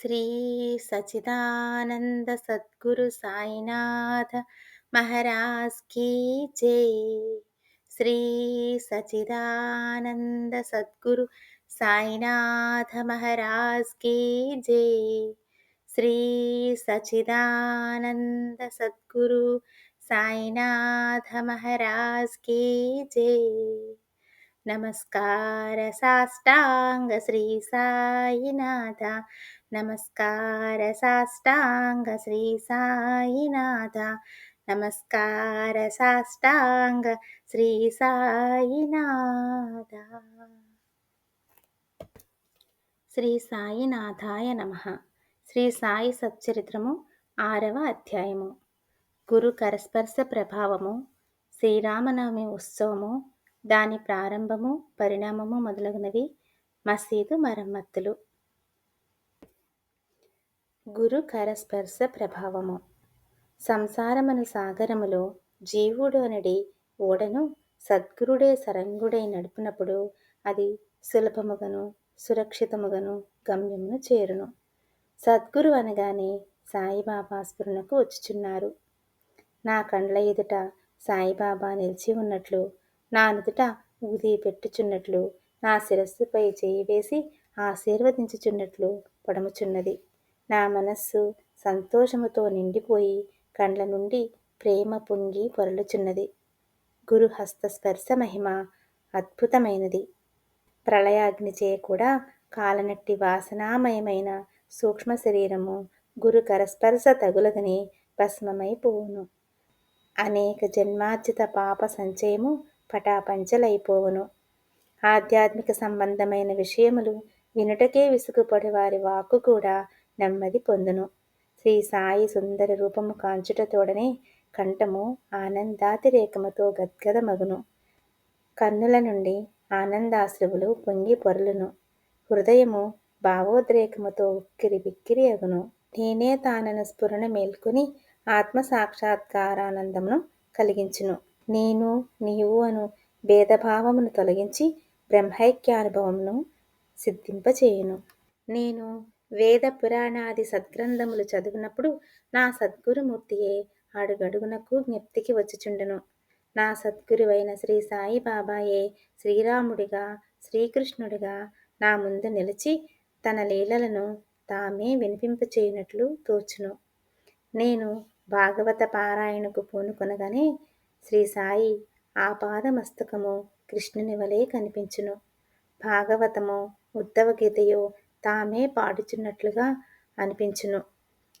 శ్రీ సచిదానంద సద్గురు సాయినాథ మహారాజ్ కీ జై. శ్రీ సచిదానంద సద్గురు సాయినాథ మహారాజ్ కీ జై. శ్రీ సచిదానంద సద్గురు సాయినాథ మహారాజ్ కీ జై. నమస్కార సాష్టాంగ శ్రీ సాయినాథ. నమస్కార సాష్టాంగ శ్రీ సాయినాథ. నమస్కార సాష్టాంగ శ్రీ సాయినాథ. శ్రీ సాయినాథాయ నమ. శ్రీ సాయి సచ్చరిత్రము ఆరవ అధ్యాయము. గురు కరస్పర్శ ప్రభావము శ్రీరామనవమి ఉత్సవము దాని ప్రారంభము పరిణామము మొదలగునవి మసీదు మరమ్మతులు గురు కరస్పర్శ ప్రభావము. సంసారమను సాగరములో జీవుడు అనడి ఓడను సద్గురుడే సరంగుడై నడుపునప్పుడు అది సులభముగను సురక్షితముగను గమ్యమును చేరును. సద్గురు అనగానే సాయిబాబా స్ఫురణకు వచ్చుచున్నారు. నా కండ్ల ఎదుట సాయిబాబా నిలిచి ఉన్నట్లు నా నుదుట ఊది పెట్టుచున్నట్లు నా శిరస్సుపై చేయి వేసి ఆశీర్వదించుచున్నట్లు పడముచున్నది. నా మనస్సు సంతోషముతో నిండిపోయి కండ్ల నుండి ప్రేమ పొంగి పొరలుచున్నది. గురు హస్తస్పర్శ మహిమ అద్భుతమైనది. ప్రళయాగ్నిచే కూడా కాలనట్టి వాసనామయమైన సూక్ష్మ శరీరము గురు కరస్పర్శ తగులదని భస్మమైపోవును. అనేక జన్మార్జిత పాప సంచయము పటాపంచలైపోవును. ఆధ్యాత్మిక సంబంధమైన విషయములు వినుటకే విసుగుపడి వారి వాక్కు కూడా నెమ్మది పొందును. శ్రీ సాయి సుందర రూపము కాంచుటతోడనే కంఠము ఆనందాతిరేకముతో గద్గదమగును. కన్నుల నుండి ఆనందాశ్రువులు పొంగి పొరలును. హృదయము భావోద్రేకముతో ఉక్కిరి బిక్కిరి అగును. నేనే తానను స్ఫురణ మేల్కొని ఆత్మ సాక్షాత్కారానందమును కలిగించును. నేను నీవు అను భేదభావమును తొలగించి బ్రహ్మైక్యానుభవమును సిద్ధింపచేయును. నేను వేద పురాణాది సద్గ్రంథములు చదివినప్పుడు నా సద్గురుమూర్తియే అడుగడుగునకు జ్ఞప్తికి వచ్చిచుండెను. నా సద్గురువైన శ్రీ సాయిబాబాయే శ్రీరాముడిగా శ్రీకృష్ణుడిగా నా ముందు నిలిచి తన లీలలను తామే వినిపింపచేయునట్లు తోచును. నేను భాగవత పారాయణకు పూనుకొనగానే శ్రీ సాయి ఆ కృష్ణుని కృష్ణునివలే కనిపించును. భాగవతము ఉద్ధవ గీతయో తామే పాడుచున్నట్లుగా అనిపించును.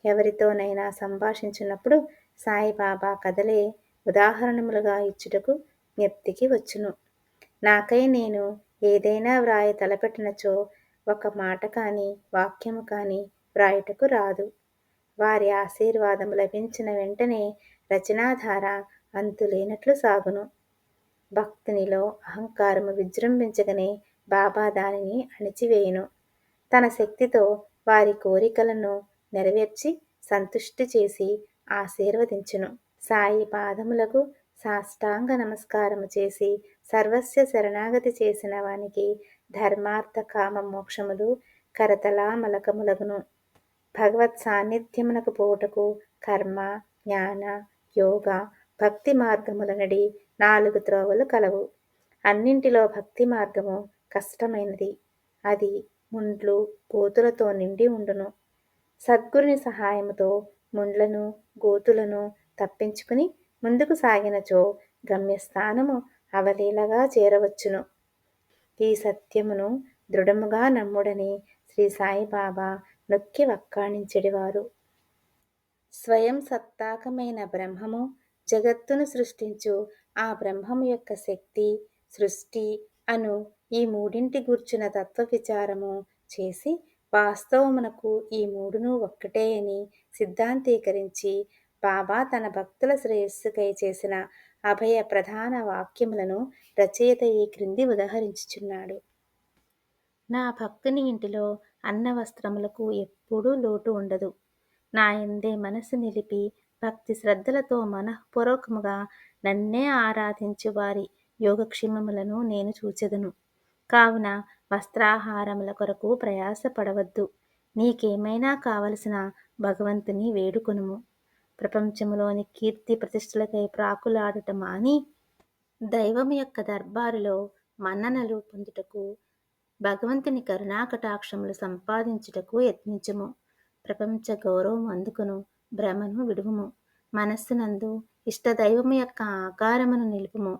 ఎవరితోనైనా సంభాషించినప్పుడు సాయిబాబా కథలే ఉదాహరణములుగా ఇచ్చుటకు జ్ఞప్తికి వచ్చును. నాకై నేను ఏదైనా వ్రాయ తలపెట్టినచో ఒక మాట కానీ వాక్యము కానీ వ్రాయుటకు రాదు. వారి ఆశీర్వాదము లభించిన వెంటనే రచనాధార అంతులేనట్లు సాగును. భక్తునిలో అహంకారము విజృంభించగనే బాబా దానిని అణిచివేయును. తన శక్తితో వారి కోరికలను నెరవేర్చి సంతుష్టి చేసి ఆశీర్వదించును. సాయి పాదములకు సాష్టాంగ నమస్కారము చేసి సర్వస్వ శరణాగతి చేసిన వానికి ధర్మార్థ కామ మోక్షములు కరతలామలకములగును భగవత్ సాన్నిధ్యమునకు పూటకు కర్మ జ్ఞాన యోగ భక్తి మార్గముల నడి నాలుగు త్రోవలు కలవు. అన్నింటిలో భక్తి మార్గము కష్టమైనది. అది ముండ్లు గోతులతో నిండి ఉండును. సద్గురుని సహాయముతో ముండ్లను గోతులను తప్పించుకుని ముందుకు సాగినచో గమ్యస్థానము అవలీలగా చేరవచ్చును. ఈ సత్యమును దృఢముగా నమ్ముడని శ్రీ సాయిబాబా నొక్కి వక్కాణించెడివారు. స్వయం సత్తాకమైన బ్రహ్మము జగత్తును సృష్టించు. ఆ బ్రహ్మము యొక్క శక్తి సృష్టి అను ఈ మూడింటి గూర్చిన తత్వ విచారము చేసి వాస్తవమునకు ఈ మూడును ఒక్కటే అని సిద్ధాంతీకరించి బాబా తన భక్తుల శ్రేయస్సుకై చేసిన అభయ ప్రధాన వాక్యములను రచయిత ఈ క్రింది ఉదహరించుచున్నాడు. నా భక్తుని ఇంటిలో అన్న వస్త్రములకు ఎప్పుడూ లోటు ఉండదు. నా ఎందే మనసు నిలిపి భక్తి శ్రద్ధలతో మనఃపూర్వకముగా నన్నే ఆరాధించు వారి యోగక్షేమములను నేను చూచెదను. కావున వస్త్రాహారముల కొరకు ప్రయాసపడవద్దు. నీకేమైనా కావలసిన భగవంతుని వేడుకొనుము. ప్రపంచంలోని కీర్తి ప్రతిష్టలకై ప్రాకులాడుట మాని దైవం యొక్క దర్బారులో మన్ననలు పొందుటకు భగవంతుని కరుణాకటాక్షములు సంపాదించుటకు యత్నించము. ప్రపంచ గౌరవం అందుకును. భ్రమను విడువుము. మనస్సునందు ఇష్టదైవము యొక్క ఆకారమును నిలుపుము.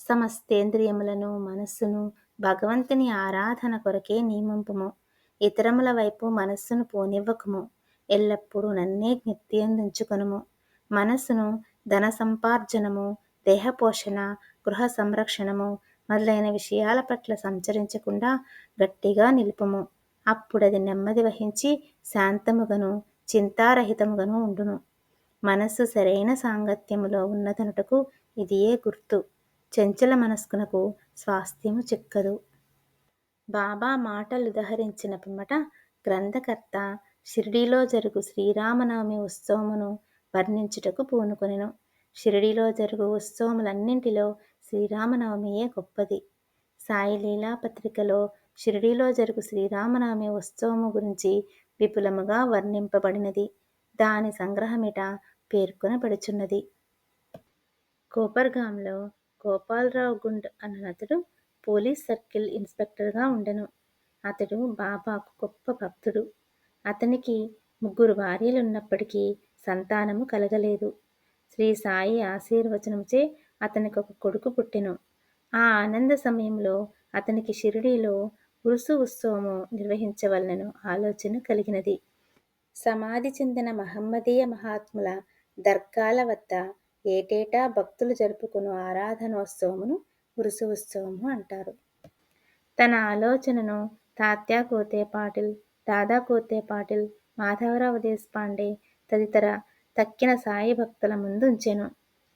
సమస్తేంద్రియములను మనస్సును భగవంతుని ఆరాధన కొరకే నియమింపుము. ఇతరముల వైపు మనస్సును పోనివ్వకము. ఎల్లప్పుడూ నన్నే జ్ఞప్తియందించుకొనుము మనస్సును ధన సంపార్జనము దేహపోషణ గృహ సంరక్షణము మొదలైన విషయాల పట్ల సంచరించకుండా గట్టిగా నిలుపుము. అప్పుడది నెమ్మది వహించి శాంతముగను చింతారహితముగాను ఉండును. మనస్సు సరైన సాంగత్యములో ఉన్నదనుటకు ఇదియే గుర్తు. చెంచల మనస్కునకు స్వాస్థ్యము చిక్కదు. బాబా మాటలు దహరించిన పిమ్మట గ్రంథకర్త షిరిడీలో జరుగు శ్రీరామనవమి ఉత్సవమును వర్ణించుటకు పూనుకొనెను. షిరిడీలో జరుగు ఉత్సవములన్నింటిలో శ్రీరామనవమియే గొప్పది. సాయిలీలా పత్రికలో షిరిడీలో జరుగు శ్రీరామనవమి ఉత్సవము గురించి విపులముగా వర్ణింపబడినది. దాని సంగ్రహమిట పేర్కొనబడుచున్నది. కోపర్గాంలో గోపాలరావు గుండ్ అన్నతడు పోలీస్ సర్కిల్ ఇన్స్పెక్టర్గా ఉండెను. అతడు బాబాకు గొప్ప భక్తుడు. అతనికి ముగ్గురు భార్యలున్నప్పటికీ సంతానము కలగలేదు. శ్రీ సాయి ఆశీర్వచనముచే అతనికి ఒక కొడుకు పుట్టెను. ఆ ఆనంద సమయంలో అతనికి షిరిడీలో ఉరుసు ఉత్సవము నిర్వహించవలనను ఆలోచన కలిగినది. సమాధి చెందిన మహమ్మదీయ మహాత్ముల దర్గాల వద్ద ఏటేటా భక్తులు జరుపుకుని ఆరాధనోత్సవమును ఉరుసు ఉత్సవము అంటారు. తన ఆలోచనను తాత్యా కోతే పాటిల్ దాదా కోతే పాటిల్ మాధవరావు దేశపాండే తదితర తక్కిన సాయి భక్తుల ముందు ఉంచెను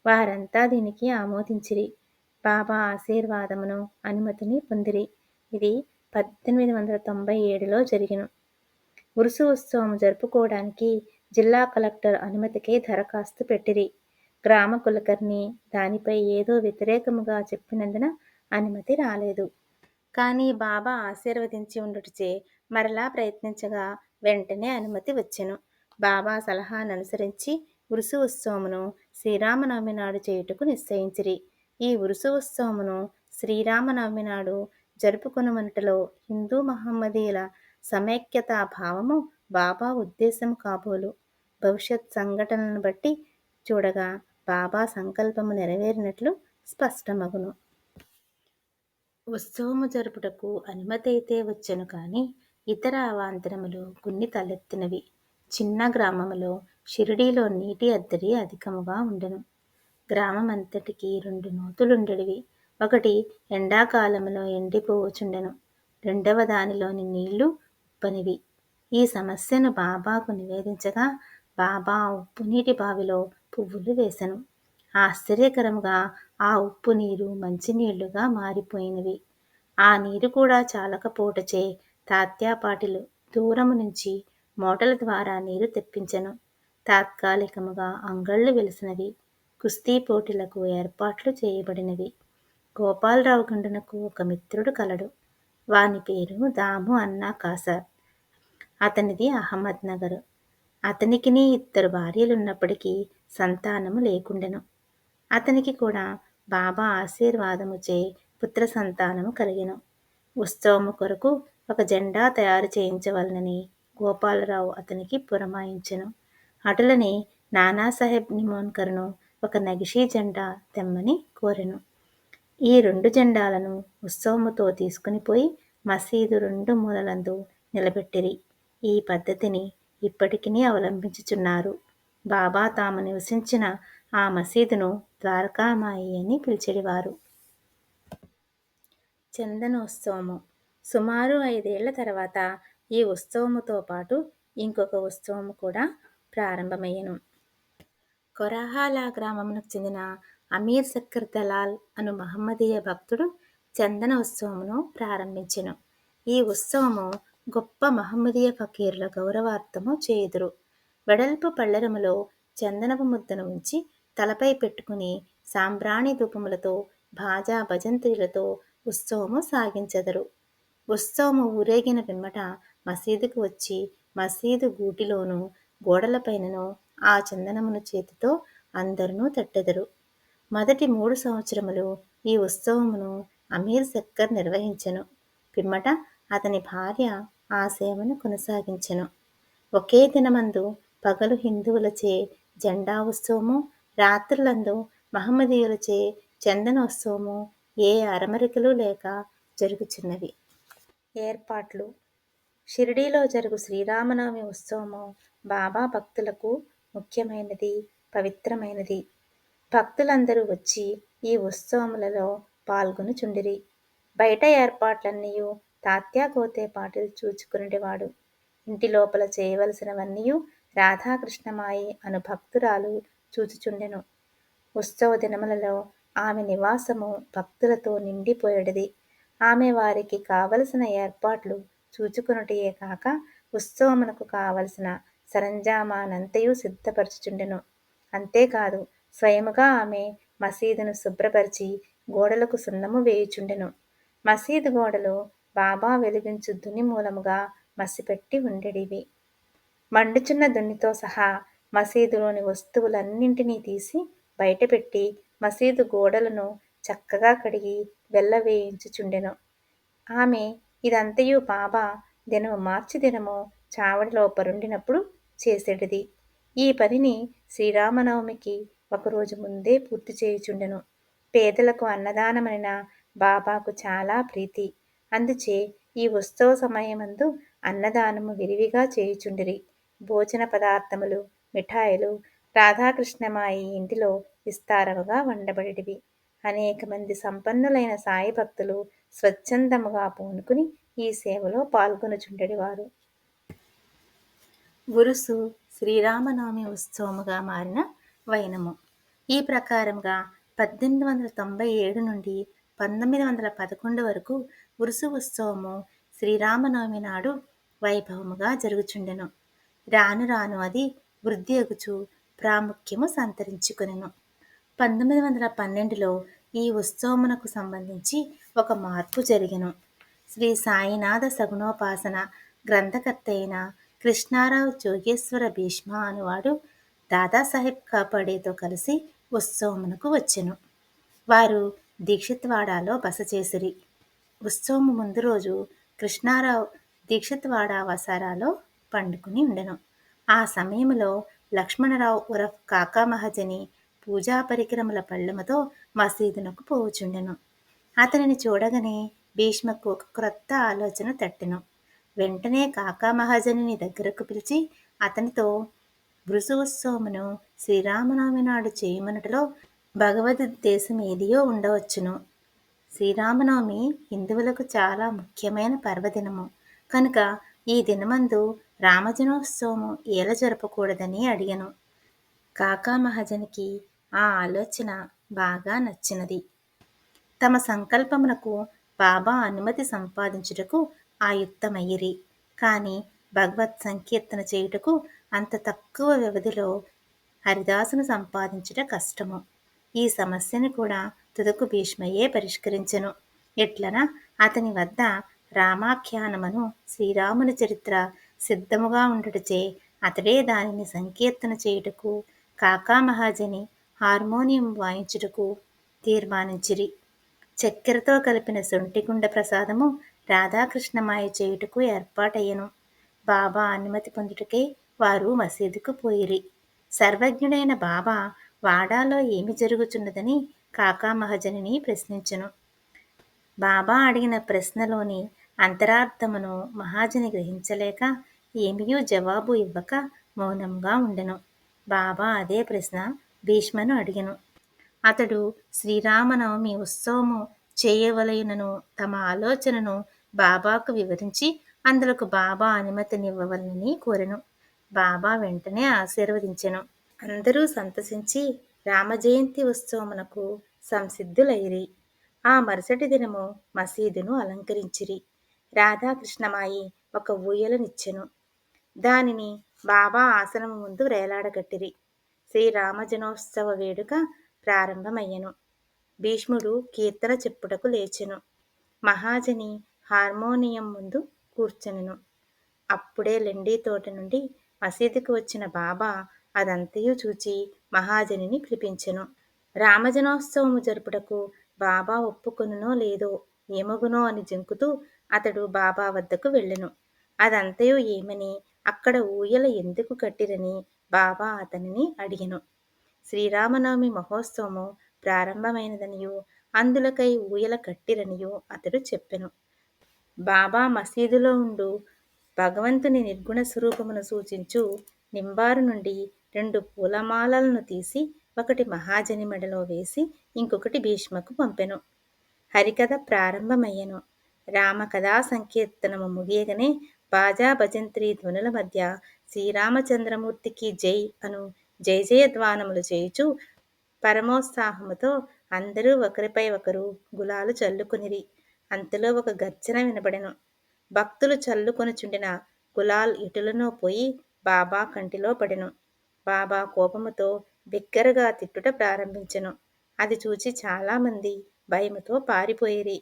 వారంతా దీనికి ఆమోదించిరి. బాబా ఆశీర్వాదమును అనుమతిని పొందిరి. ఇది పద్దెనిమిది వందల తొంభై ఏడులో జరిగిన. ఉరుసు ఉత్సవం జరుపుకోవడానికి జిల్లా కలెక్టర్ అనుమతికి దరఖాస్తు పెట్టిరి. గ్రామ కులకర్ణి దానిపై ఏదో వ్యతిరేకముగా చెప్పినందున అనుమతి రాలేదు. కానీ బాబా ఆశీర్వదించి ఉండుటచే మరలా ప్రయత్నించగా వెంటనే అనుమతి వచ్చెను. బాబా సలహాను అనుసరించి ఉరుసు ఉత్సవమును శ్రీరామనవమి నాడు చేయుటకు నిశ్చయించిరి. ఈ ఉరుసు ఉత్సవమును శ్రీరామనవమి నాడు జరుపుకునుమనుటలో హిందూ మహమ్మదీయుల సమైక్యతా భావము బాబా ఉద్దేశం కాబోలు. భవిష్యత్ సంఘటనలను బట్టి చూడగా బాబా సంకల్పము నెరవేరినట్లు స్పష్టమగును. ఉత్సవము జరుపుటకు అనుమతి అయితే వచ్చెను కానీ ఇతర అవాంతరములు కొన్ని తలెత్తినవి చిన్న గ్రామములో షిరిడీలో నీటి అద్దరి అధికముగా ఉండెను. గ్రామమంతటికి రెండు నూతులుండెడివి. ఒకటి ఎండాకాలంలో ఎండిపోవచుండెను రెండవ దానిలోని నీళ్ళు ఉప్పనివి. ఈ సమస్యను బాబాకు నివేదించగా బాబా ఉప్పు నీటి బావిలో పువ్వులు వేశను ఆశ్చర్యకరముగా ఆ ఉప్పు నీరు మంచినీళ్ళుగా మారిపోయినవి. ఆ నీరు కూడా చాలకపోటచే తాత్యాపాటిలు దూరము నుంచి మోటల ద్వారా నీరు తెప్పించెను. తాత్కాలికముగా అంగళ్ళు వెలిసినవి. కుస్తీ పోటీలకు ఏర్పాట్లు చేయబడినవి. గోపాలరావు గండునకు ఒక మిత్రుడు కలడు. వాని పేరు దాము అన్నా కాసార్. అతనిది అహ్మద్ నగర్. అతనికిని ఇద్దరు భార్యలున్నప్పటికీ సంతానము లేకుండెను. అతనికి కూడా బాబా ఆశీర్వాదముచే పుత్ర సంతానము కలిగెను. ఉత్సవము కొరకు ఒక జెండా తయారు చేయించవలనని గోపాలరావు అతనికి పురమాయించెను. అటులనే నానాసాహెబ్ నిమోన్కర్ను ఒక నగిషీ జెండా తెమ్మని కోరెను. ఈ రెండు జెండాలను ఉత్సవముతో తీసుకుని పోయి మసీదు రెండు మూలలందు నిలబెట్టిరి. ఈ పద్ధతిని ఇప్పటికీ అవలంబించుచున్నారు. బాబా తాము నివసించిన ఆ మసీదును ద్వారకామాయి అని పిలిచెడివారు. చందనోత్సవము. సుమారు ఐదేళ్ళ తర్వాత ఈ ఉత్సవముతో పాటు ఇంకొక ఉత్సవము కూడా ప్రారంభమయ్యను. కొరాహాలా గ్రామమునకు చెందిన అమీర్ సక్కర్ దలాల్ అను మహమ్మదీయ భక్తుడు చందన ఉత్సవమును ప్రారంభించెను. ఈ ఉత్సవము గొప్ప మహమ్మదీయ ఫకీర్ల గౌరవార్థము చేయుదురు. వెడల్పు పళ్ళెరములో చందనపు ముద్దను ఉంచి తలపై పెట్టుకుని సాంబ్రాణి ధూపములతో భాజా భజంత్రీలతో ఉత్సవము సాగించెదరు. ఉత్సవము ఊరేగిన పిమ్మట మసీదుకు వచ్చి మసీదు గూటిలోనూ గోడలపైనను ఆ చందనమును చేతితో అందరూ తట్టెదరు. మొదటి మూడు సంవత్సరములు ఈ ఉత్సవమును అమీర్ శక్కర్ నిర్వహించెను. పిమ్మట అతని భార్య ఆ సేవను కొనసాగించెను. ఒకే దినమందు పగలు హిందువులచే జెండా ఉత్సవము రాత్రులందు మహమ్మదీయులచే చందనోత్సవము ఏ అరమరికలు లేక జరుగుచున్నవి. ఏర్పాట్లు. షిరిడీలో జరుగు శ్రీరామనవమి ఉత్సవము బాబా భక్తులకు ముఖ్యమైనది పవిత్రమైనది. భక్తులందరూ వచ్చి ఈ ఉత్సవములలో పాల్గొనుచుండిరి బయట ఏర్పాట్లన్నీ తాత్యాకోతే పాటలు చూచుకునేవాడు ఇంటి లోపల చేయవలసినవన్నీ రాధాకృష్ణమాయి అను భక్తురాలు చూచుచుండెను. ఉత్సవ దినములలో ఆమె నివాసము భక్తులతో నిండిపోయేది ఆమె వారికి కావలసిన ఏర్పాట్లు చూచుకున్నటయే కాక ఉత్సవమునకు కావలసిన సరంజామానంతయు సిద్ధపరచుచుండెను. అంతేకాదు స్వయముగా ఆమె మసీదును శుభ్రపరిచి గోడలకు సున్నము వేయుచుండెను. మసీదు గోడలు బాబా వెలిగించు దుని మూలముగా మసిపెట్టి ఉండేడివి. మండుచున్న దున్నితో సహా మసీదులోని వస్తువులన్నింటినీ తీసి బయటపెట్టి మసీదు గోడలను చక్కగా కడిగి వెళ్ళవేయించుచుండెను ఆమె ఇదంతయు బాబా దినము మార్చి దినము చావడిలో పరుండినప్పుడు చేసేటిది ఈ పనిని శ్రీరామనవమికి ఒకరోజు ముందే పూర్తి చేయుచుండెను. పేదలకు అన్నదానమైన బాబాకు చాలా ప్రీతి. అందుచే ఈ ఉత్సవ సమయమందు అన్నదానము విరివిగా చేయుచుండిరి. భోజన పదార్థములు మిఠాయిలు రాధాకృష్ణమాయి ఇంటిలో విస్తారముగా వండబడివి అనేక మంది సంపన్నులైన సాయి భక్తులు స్వచ్ఛందముగా పూనుకుని ఈ సేవలో పాల్గొనుచుండెడివారు. ఉరుసు శ్రీరామనవమి ఉత్సవముగా మారిన వైనము. ఈ ప్రకారంగా పద్దెనిమిది వందల తొంభై ఏడు నుండి పంతొమ్మిది వందల పదకొండు వరకు ఉరుసు ఉత్సవము శ్రీరామనవమి నాడు వైభవముగా జరుగుచుండెను. రాను రాను అది వృద్ధి ఎగుచు ప్రాముఖ్యము సంతరించుకునెను. పంతొమ్మిది వందల పన్నెండులో ఈ ఉత్సవమునకు సంబంధించి ఒక మార్పు జరిగెను. శ్రీ సాయినాథ సగుణోపాసన గ్రంథకర్త అయిన కృష్ణారావు జోగేశ్వర భీష్మ అనువాడు దాదాసాహెబ్ కాపాడేతో కలిసి ఉత్సవమునకు వచ్చెను. వారు దీక్షిత్వాడాలో బస చేసిరి ఉత్సవము ముందు రోజు కృష్ణారావు దీక్షిత్వాడ వసారాలో పండుకుని ఉండెను. ఆ సమయంలో లక్ష్మణరావు ఉరఫ్ కాకా మహజని పూజా పరికరముల పళ్ళెముతో మసీదునకు పోవుచుండెను. అతనిని చూడగానే భీష్మకు ఒక క్రొత్త ఆలోచన తట్టెను. వెంటనే కాకా మహాజనిని దగ్గరకు పిలిచి అతనితో బృసు ఉత్సవమును శ్రీరామనవమి నాడు చేయమనటలో భగవదుద్దేశం ఏదియో ఉండవచ్చును. శ్రీరామనవమి హిందువులకు చాలా ముఖ్యమైన పర్వదినము. కనుక ఈ దినమందు రామజనోత్సవము ఏల జరపకూడదని అడిగను. కాకా మహాజనికి ఆ ఆలోచన బాగా నచ్చినది. తమ సంకల్పమునకు బాబా అనుమతి సంపాదించుటకు ఆయుక్తమయ్యిరి. కానీ భగవత్ సంకీర్తన చేయుటకు అంత తక్కువ వ్యవధిలో హరిదాసును సంపాదించుట కష్టము. ఈ సమస్యను కూడా తుదకు భీష్మయే పరిష్కరించెను. ఎట్లన అతని వద్ద రామాఖ్యానమును శ్రీరాముని చరిత్ర సిద్ధముగా ఉండుటచే అతడే దానిని సంకీర్తన చేయుటకు కాకా మహాజని హార్మోనియం వాయించుటకు తీర్మానించిరి. చక్కెరతో కలిపిన సొంటిగుండ ప్రసాదము రాధాకృష్ణమాయ చేయుటకు ఏర్పాటయ్యను. బాబా అనుమతి పొందుటకే వారు మసీదుకు పోయిరి సర్వజ్ఞుడైన బాబా వాడాలో ఏమి జరుగుచున్నదని కాకా మహజనిని ప్రశ్నించెను. బాబా అడిగిన ప్రశ్నలోని అంతరార్థమును మహాజని గ్రహించలేక ఏమీయూ జవాబు ఇవ్వక మౌనంగా ఉండెను. బాబా అదే ప్రశ్న భీష్మను అడిగను. అతడు శ్రీరామనవమి ఉత్సవము చేయవలయునను తమ ఆలోచనను బాబాకు వివరించి అందులకు బాబా అనుమతినివ్వవలనని కోరెను. బాబా వెంటనే ఆశీర్వదించెను. అందరూ సంతసించి రామజయంతి ఉత్సవమునకు సంసిద్ధులైరి. ఆ మరుసటి దినము మసీదును అలంకరించిరి. రాధాకృష్ణమాయి ఒక ఊయలనిచ్చెను. దానిని బాబా ఆసనము ముందు వేలాడగట్టిరి. శ్రీరామజనోత్సవ వేడుక ప్రారంభమయ్యను. భీష్ముడు కీర్తన చెప్పుటకు లేచెను. మహాజని హార్మోనియం ముందు కూర్చొనెను. అప్పుడే లెండి తోట నుండి మసీదుకు వచ్చిన బాబా అదంతయు చూచి మహాజనిని పిలిపించెను. రామజనోత్సవము జరుపుటకు బాబా ఒప్పుకొనునో లేదో ఏమగునో అని జంకుతూ అతడు బాబా వద్దకు వెళ్ళెను. అదంతయు ఏమని అక్కడ ఊయల ఎందుకు కట్టిరని బాబా అతనిని అడిగెను. శ్రీరామనవమి మహోత్సవము ప్రారంభమైనదనియు అందులకై ఊయల కట్టిరనియు అతడు చెప్పెను. బాబా మసీదులో ఉండు భగవంతుని నిర్గుణ స్వరూపమును సూచించు. నింబారు నుండి రెండు పూలమాలలను తీసి ఒకటి మహాజని మెడలో వేసి ఇంకొకటి భీష్మకు పంపెను. హరికథ ప్రారంభమయ్యను. రామకథా సంకీర్తనము ముగియగనే బాజా భజంత్రి ధ్వనుల మధ్య శ్రీరామచంద్రమూర్తికి జై అను జయ జయధ్వానములు చేయుచు పరమోత్సాహముతో అందరూ ఒకరిపై ఒకరు గులాలు చల్లుకునిరి. అంతలో ఒక గర్జన వినబడెను. భక్తులు చల్లుకొనుచుండిన గులాల్ ఇటులను పోయి బాబా కంటిలో పడెను. బాబా కోపముతో బిగ్గరగా తిట్టుట ప్రారంభించెను. అది చూచి చాలామంది భయముతో పారిపోయిరి.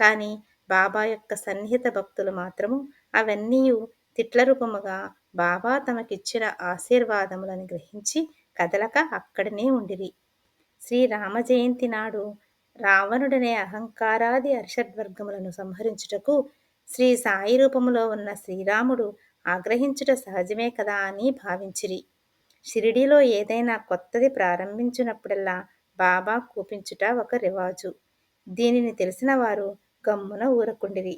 కానీ బాబా యొక్క సన్నిహిత భక్తులు మాత్రము అవన్నీ తిట్ల రూపముగా బాబా తమకిచ్చిన ఆశీర్వాదములను గ్రహించి కదలక అక్కడనే ఉండిరి. శ్రీరామ జయంతి నాడు రావణుడనే అహంకారాది అర్షడ్వర్గములను సంహరించుటకు శ్రీ సాయి రూపములో ఉన్న శ్రీరాముడు ఆగ్రహించుట సహజమే కదా అని భావించిరి. షిరిడీలో ఏదైనా కొత్తది ప్రారంభించినప్పుడల్లా బాబా కూపించుట ఒక రివాజు. దీనిని తెలిసిన వారు గమ్మున ఊరకుండిరి.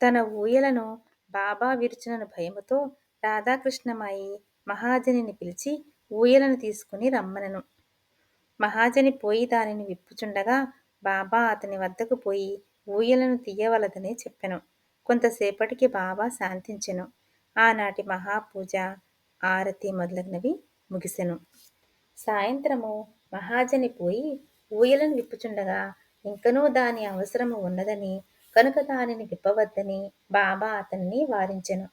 తన ఊయలను బాబా విరుచునను భయముతో రాధాకృష్ణమాయి మహాజనిని పిలిచి ఊయలను తీసుకుని రమ్మనను. మహాజని పోయి దానిని విప్పుచుండగా బాబా అతని వద్దకు పోయి ఊయలను తీయవలదని చెప్పెను. కొంతసేపటికి బాబా శాంతించెను. ఆనాటి మహాపూజ ఆరతి మొదలగునవి ముగిసెను. సాయంత్రము మహాజని పోయి ఊయలను విప్పుచుండగా ఇంకనూ దాని అవసరము ఉన్నదని కనుక దానిని విప్పవద్దని బాబా అతన్ని వారించెను.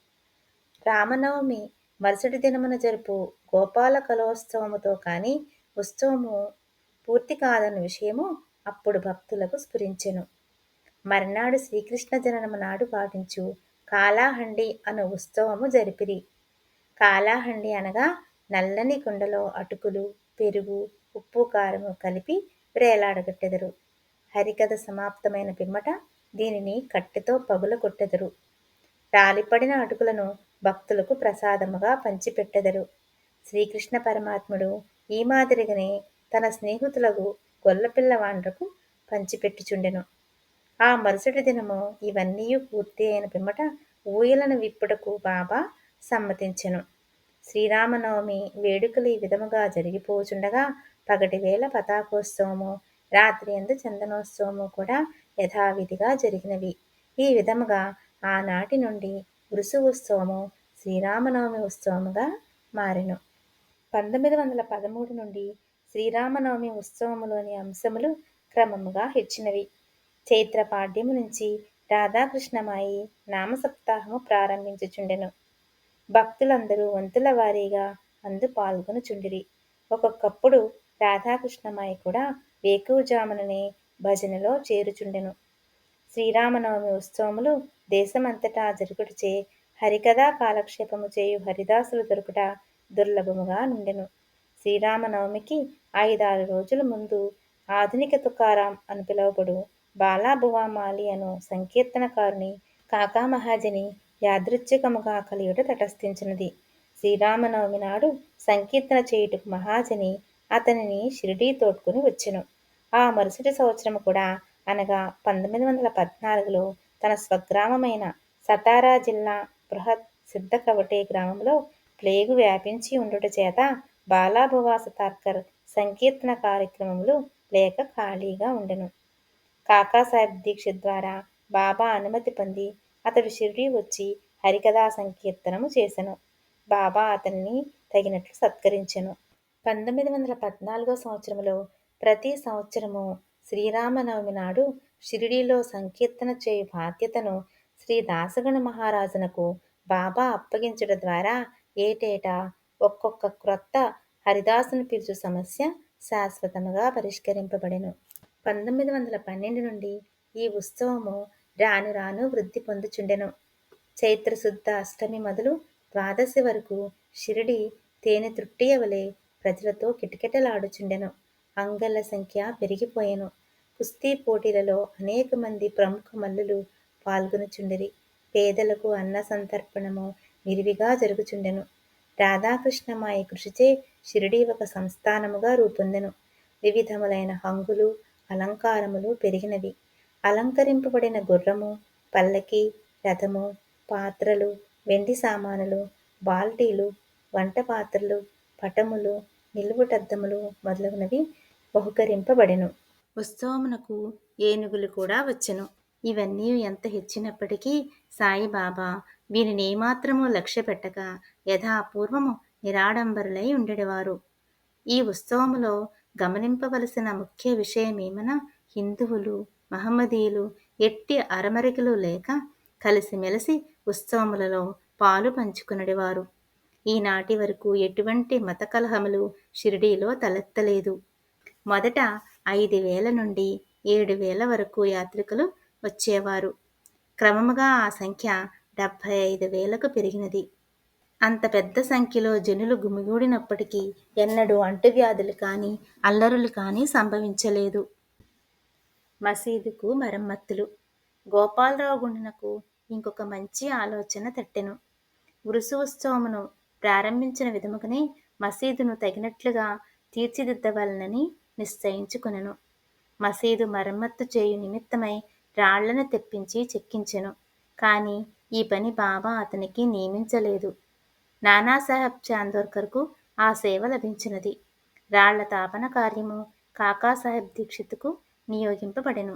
రామనవమి మరుసటి దినమున జరుపు గోపాల కలోత్సవముతో కానీ ఉత్సవము పూర్తి కాదన్న విషయము అప్పుడు భక్తులకు స్ఫురించెను. మర్నాడు శ్రీకృష్ణ జననము నాడు పాటించు. కాలాహండి అను ఉత్సవము జరిపిరి. కాలాహండి అనగా నల్లని కుండలో అటుకులు పెరుగు ఉప్పు కారము కలిపి వేలాడగట్టెదరు. హరికథ సమాప్తమైన పిమ్మట దీనిని కట్టెతో పగుల కొట్టెదరు. రాలిపడిన అటుకులను భక్తులకు ప్రసాదముగా పంచిపెట్టెదరు. శ్రీకృష్ణ పరమాత్ముడు ఈ మాదిరిగానే తన స్నేహితులకు గొల్లపిల్లవాండ్రకు పంచిపెట్టుచుండెను. ఆ మరుసటి దినము ఇవన్నీ పూర్తి అయిన పిమ్మట ఊయలను విప్పుటకు బాబా సమ్మతించెను. శ్రీరామనవమి వేడుకలు ఈ విధముగా జరిగిపోచుండగా పగటి వేళ పతాకోత్సవము రాత్రి ఎందు చందనోత్సవము కూడా యథావిధిగా జరిగినవి. ఈ విధముగా ఆనాటి నుండి వృసు ఉత్సవము శ్రీరామనవమి ఉత్సవముగా మారెను. పంతొమ్మిది వందల పదమూడు నుండి శ్రీరామనవమి ఉత్సవములోని అంశములు క్రమముగా హెచ్చినవి. చైత్ర పాడ్యము నుంచి రాధాకృష్ణమాయి నామసప్తాహము ప్రారంభించుచుండెను. భక్తులందరూ వంతుల వారీగా అందు పాల్గొనుచుండిరి. ఒక్కొక్కప్పుడు రాధాకృష్ణమాయి కూడా వేకువజాముననే భజనలో చేరుచుండెను. శ్రీరామనవమి ఉత్సవములు దేశమంతటా జరుగుటచే హరికథా కాలక్షేపము చేయు హరిదాసులు దొరుకుట దుర్లభముగా నుండెను. శ్రీరామనవమికి ఐదారు రోజుల ముందు ఆధునిక తుకారాం అని పిలువబడు బాలాభువామాలి అను సంకీర్తనకారుని కాకామహాజని యాదృచ్ఛికముగా కలియుట తటస్థించినది. శ్రీరామనవమి నాడు సంకీర్తన చేయుటకు మహాజని అతనిని షిరిడీ తోడ్కొని వచ్చెను. ఆ మరుసటి సంవత్సరం కూడా అనగా పంతొమ్మిది వందల పద్నాలుగులో తన స్వగ్రామమైన సతారా జిల్లా బృహత్ సిద్ధకవటే గ్రామంలో ప్లేగు వ్యాపించి ఉండుట చేత బాలాభువా సతార్కర్ సంకీర్తన కార్యక్రమములు లేక ఖాళీగా ఉండెను. కాకాసాహెబ్ దీక్ష ద్వారా బాబా అనుమతి పొంది అతడు షిరిడీ వచ్చి హరికథా సంకీర్తనము చేసెను. బాబా అతన్ని తగినట్లు సత్కరించెను. పంతొమ్మిది వందల పద్నాలుగో సంవత్సరంలో ప్రతి సంవత్సరము శ్రీరామనవమి నాడు షిరిడీలో సంకీర్తన చేయు బాధ్యతను శ్రీ దాసగణ మహారాజునకు బాబా అప్పగించడం ద్వారా ఏటేటా ఒక్కొక్క క్రొత్త హరిదాసును పిలుచు సమస్య శాశ్వతముగా పరిష్కరింపబడెను. పంతొమ్మిది వందల పన్నెండు నుండి ఈ ఉత్సవము రాను రాను వృద్ధి పొందుచుండెను. చైత్రశుద్ధ అష్టమి మొదలు ద్వాదశి వరకు షిరిడి తేనె తృట్టియవలే ప్రజలతో కిటకిటలాడుచుండెను. అంగళ్ళ సంఖ్య పెరిగిపోయెను. కుస్తీ పోటీలలో అనేక మంది ప్రముఖ మల్లులు పాల్గొనుచుండిరి. పేదలకు అన్న సంతర్పణము విరివిగా జరుగుచుండెను. రాధాకృష్ణమాయ కృషిచే షిరిడి ఒక సంస్థానముగా రూపొందెను. వివిధములైన హంగులు అలంకారములు పెరిగినవి. అలంకరింపబడిన గుర్రము పల్లకి రథము పాత్రలు వెండి సామానులు బాల్టీలు వంట పాత్రలు పటములు నిలువుటద్దములు మొదలగునవి బహుకరింపబడెను. ఉత్సవమునకు ఏనుగులు కూడా వచ్చెను. ఇవన్నీ ఎంత హెచ్చినప్పటికీ సాయిబాబా వీరిని ఏమాత్రమూ లక్ష్య పెట్టక యథాపూర్వము నిరాడంబరులై ఉండేవారు. ఈ ఉత్సవములో గమనింపవలసిన ముఖ్య విషయమేమన హిందువులు మహమ్మదీయులు ఎట్టి అరమరికలు లేక కలిసిమెలిసి ఉత్సవములలో పాలు పంచుకునడివారు. ఈనాటి వరకు ఎటువంటి మత కలహములు షిరిడీలో తలెత్తలేదు. మొదట ఐదు వేల నుండి ఏడు వేల వరకు యాత్రికులు వచ్చేవారు. క్రమముగా ఆ సంఖ్య డెబ్భై ఐదు వేలకు పెరిగినది. అంత పెద్ద సంఖ్యలో జనులు గుమిగూడినప్పటికీ ఎన్నడూ అంటువ్యాధులు కానీ అల్లరులు కానీ సంభవించలేదు. మసీదుకు మరమ్మత్తులు. గోపాలరావు గుండెనకు ఇంకొక మంచి ఆలోచన తట్టెను. ఉరుసు ఉత్సవమును ప్రారంభించిన విధముగానే మసీదును తగినట్లుగా తీర్చిదిద్దవలనని నిశ్చయించుకునెను. మసీదు మరమ్మత్తు చేయు నిమిత్తమై రాళ్ళను తెప్పించి చెక్కించెను. కానీ ఈ పని బాబా అతనికి నియమించలేదు. నానాసాహెబ్ చాందోర్కర్కు ఆ సేవ లభించినది. రాళ్ళ తాపన కార్యము కాకాసాహెబ్ దీక్షిత్కు నియోగింపబడెను.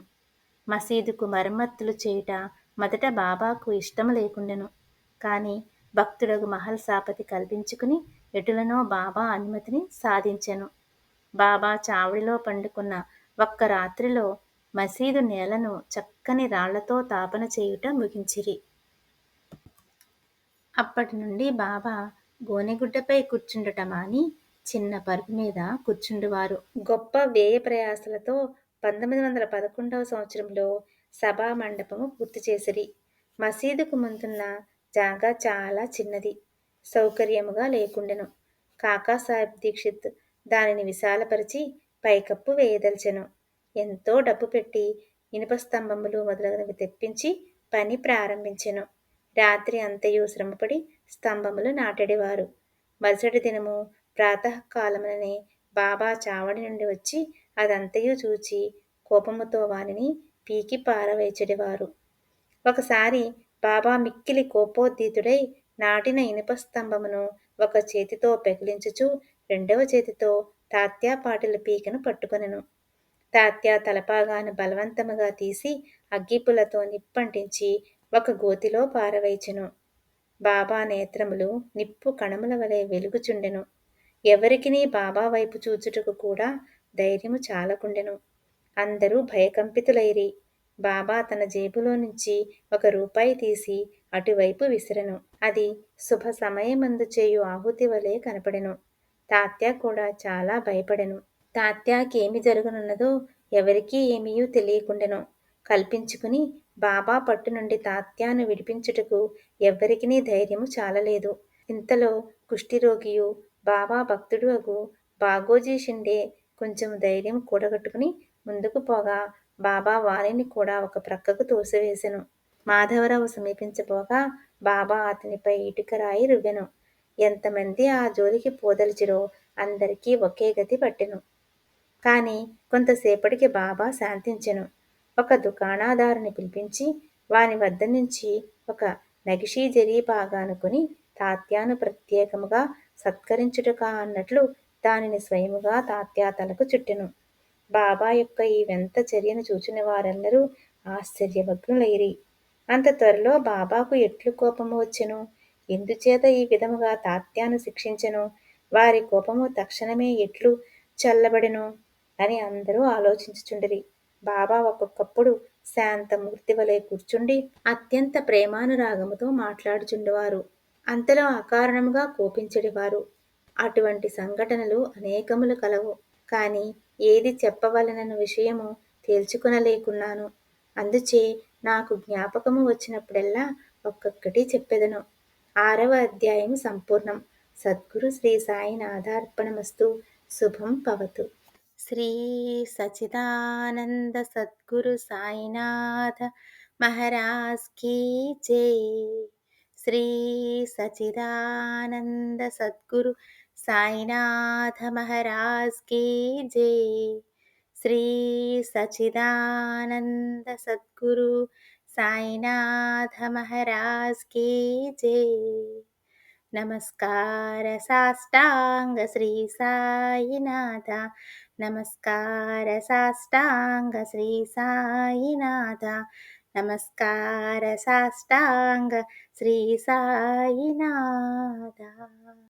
మసీదుకు మరమ్మత్తులు చేయుట మొదట బాబాకు ఇష్టం లేకుండెను. కానీ భక్తుడకు మహల్ సాపతి కల్పించుకుని ఎటులనో బాబా అనుమతిని సాధించెను. బాబా చావడిలో పండుకున్న ఒక్క రాత్రిలో మసీదు నేలను చక్కని రాళ్ళతో తాపన చేయుట ముగించిరి. అప్పటి నుండి బాబా గోనెగుడ్డపై కూర్చుండుట మాని చిన్న పరుపు మీద కూర్చుండువారు. గొప్ప వ్యయ ప్రయాసలతో పంతొమ్మిది వందల పదకొండవ సంవత్సరంలో సభా మండపము పూర్తి చేసిరి. మసీదుకు ముందున్న జాగా చాలా చిన్నది సౌకర్యముగా లేకుండెను. కాకాసాహెబ్ దీక్షిత్ దానిని విశాలపరిచి పైకప్పు వేయదల్చెను. ఎంతో డబ్బు పెట్టి ఇనుప స్తంభములు మొదలగునవి తెప్పించి పని ప్రారంభించెను. రాత్రి అంతయు శ్రమపడి స్తంభములు నాటెడివారు. మరుసటి దినము ప్రాతకాలముననే బాబా చావడి నుండి వచ్చి అదంతయు చూచి కోపముతో వారిని పీకి పారవేచెడివారు. ఒకసారి బాబా మిక్కిలి కోపోద్దీతుడై నాటిన ఇనుప స్తంభమును ఒక చేతితో పెగిలించుచు రెండవ చేతితో తాత్యాపాటిల పీకను పట్టుకొనెను. తాత్యా తలపాగాను బలవంతముగా తీసి అగ్గిపులతో నిప్పంటించి ఒక గోతిలో పారవేచెను. బాబా నేత్రములు నిప్పు కణముల వలె వెలుగుచుండెను. ఎవరికినీ బాబా వైపు చూచుటకు కూడా ధైర్యము చాలకుండెను. అందరూ భయకంపితులైరి. బాబా తన జేబులో నుంచి ఒక రూపాయి తీసి అటువైపు విసిరెను. అది శుభ సమయమందు చేయు ఆహుతి వలె కనపడెను. తాత్య కూడా చాలా భయపడెను. తాత్యాకేమి జరగనున్నదో ఎవరికీ ఏమీయూ తెలియకుండెను. కల్పించుకుని బాబా పట్టు నుండి తాత్యాను విడిపించుటకు ఎవ్వరికీ ధైర్యము చాలలేదు. ఇంతలో కుష్ఠిరోగియు బాబా భక్తుడు అగు బాగోజీ షిండే కొంచెం ధైర్యం కూడగట్టుకుని ముందుకు పోగా బాబా వారిని కూడా ఒక ప్రక్కకు తోసివేసెను. మాధవరావు సమీపించబోగా బాబా అతనిపై ఇటుకరాయి రువ్వెను ఎంతమంది ఆ జోలికి పోదలిచిరో అందరికీ ఒకే గతి పట్టెను. కానీ కొంతసేపటికి బాబా శాంతించెను. ఒక దుకాణాదారుని పిలిపించి వాని వద్ద నుంచి ఒక నగిషీ జరీ బాగానుకొని తాత్యాను ప్రత్యేకముగా సత్కరించుటకా అన్నట్లు దానిని స్వయముగా తాత్యా తలకు చుట్టెను. బాబా యొక్క ఈ వింత చర్యను చూచిన వారెల్లరూ ఆశ్చర్యభగ్నులైరి. అంత త్వరలో బాబాకు ఎట్లు కోపము వచ్చెను? ఎందుచేత ఈ విధముగా తాత్యాను శిక్షించెను? వారి కోపము తక్షణమే ఎట్లు చల్లబడెను? అని అందరూ ఆలోచించుచుండిరి. బాబా ఒక్కొక్కప్పుడు శాంతమూర్తి వలె కూర్చుండి అత్యంత ప్రేమానురాగముతో మాట్లాడుచుండేవారు. అంతలో అకారణముగా కోపించడివారు అటువంటి సంఘటనలు అనేకములు కలవు. కానీ ఏది చెప్పవలనన్న విషయము తేల్చుకొనలేకున్నాను. అందుచే నాకు జ్ఞాపకము వచ్చినప్పుడల్లా ఒక్కొక్కటి చెప్పెదను. ఆరవ అధ్యాయం సంపూర్ణం. సద్గురు శ్రీ సాయినాథార్పణమస్తు. శుభం భవతు. श्री सचिदानन्दसद्गुरु सायिनाथ महाराज की जय। श्री सचिदानन्दसद्गुरु साईनाथ महाराज की जय। श्री सचिदानन्दसद्गुरु साईनाथ महाराज की जय। नमस्कार साष्टाङ्ग श्री साईनाथ। నమస్కార సాష్టాంగ శ్రీ సాయినాథ. నమస్కార సాష్టాంగ శ్రీ సాయినాథ.